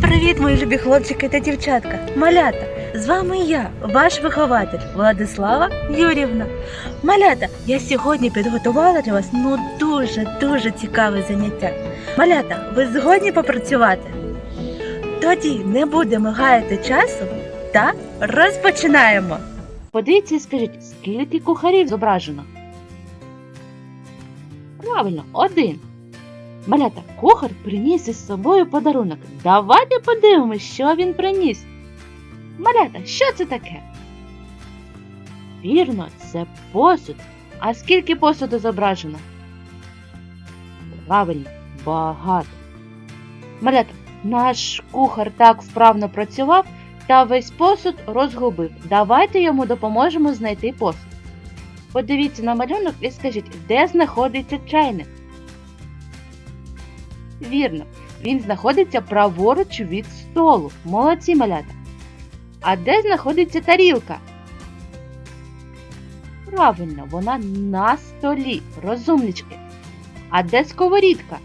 Привіт, мої любі хлопчики та дівчатка! Малята! З вами я, ваш вихователь Владислава Юрівна. Малята, я сьогодні підготувала для вас ну дуже дуже цікаве заняття. Малята, ви згодні попрацювати? Тоді не будемо гаяти часу та розпочинаємо. Подивіться і скажіть, скільки кухарів зображено? Правильно, один. Малята, кухар приніс із собою подарунок. Давайте подивимось, що він приніс. Малята, що це таке? Вірно, це посуд. А скільки посуду зображено? Правильно, багато. Малята, наш кухар так вправно працював, та весь посуд розгубив. Давайте йому допоможемо знайти посуд. Подивіться на малюнок і скажіть, де знаходиться чайник? Вірно, він знаходиться праворуч від столу. Молодці малята. А де знаходиться тарілка? Правильно, вона на столі. Розумнички. А де сковорідка?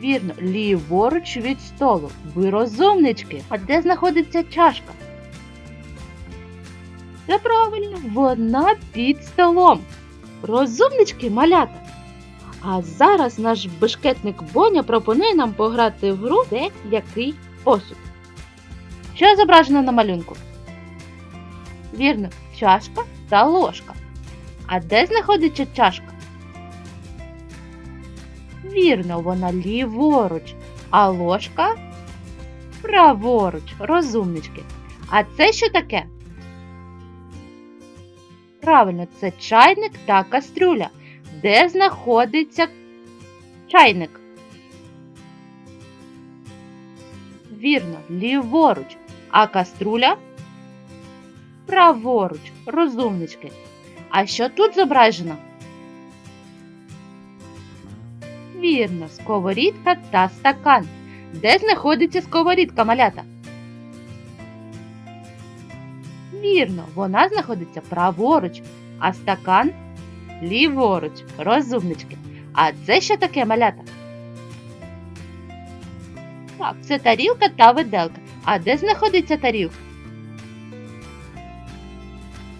Вірно, ліворуч від столу. Ви розумнички. А де знаходиться чашка? Це правильно, вона під столом. Розумнички малята. А зараз наш бешкетник Боня пропонує нам пограти в гру де який посуд. Що зображено на малюнку? Вірно, чашка та ложка. А де знаходиться чашка? Вірно, вона ліворуч, а ложка праворуч, розумнички. А це що таке? Правильно, це чайник та кастрюля. Де знаходиться чайник? Вірно, ліворуч, а каструля праворуч, розумнички. А що тут зображено? Вірно, сковорідка та стакан. Де знаходиться сковорідка, малята? Вірно, вона знаходиться праворуч, а стакан ліворуч, розумнички. А це що таке малята? Так, це тарілка та виделка. А де знаходиться тарілка?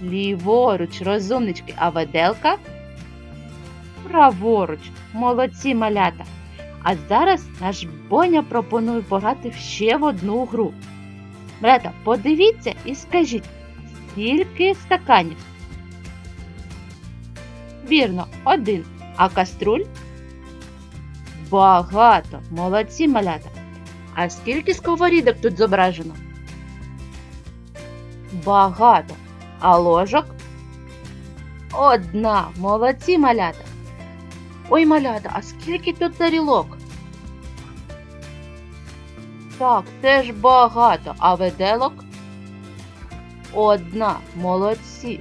Ліворуч, розумнички, а виделка? Праворуч, молодці малята. А зараз наш Боня пропонує пограти ще в одну гру. Малята, подивіться і скажіть, скільки стаканів? Вірно, один. А каструль? Багато. Молодці малята. А скільки сковорідок тут зображено? Багато. А ложок? Одна. Молодці малята. Ой, малята, а скільки тут тарілок? Так, теж багато. А виделок? Одна. Молодці.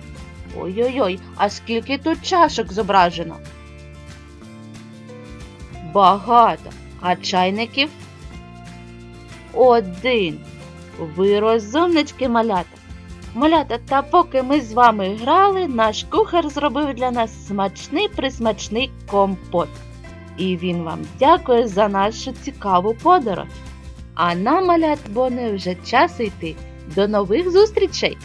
Ой-ой-ой, а скільки тут чашок зображено? Багато. А чайників? Один. Ви розумнички, малята. Малята, та поки ми з вами грали, наш кухар зробив для нас смачний присмачний компот. І він вам дякує за нашу цікаву подорож. А нам, малят, Бони, вже час йти. До нових зустрічей!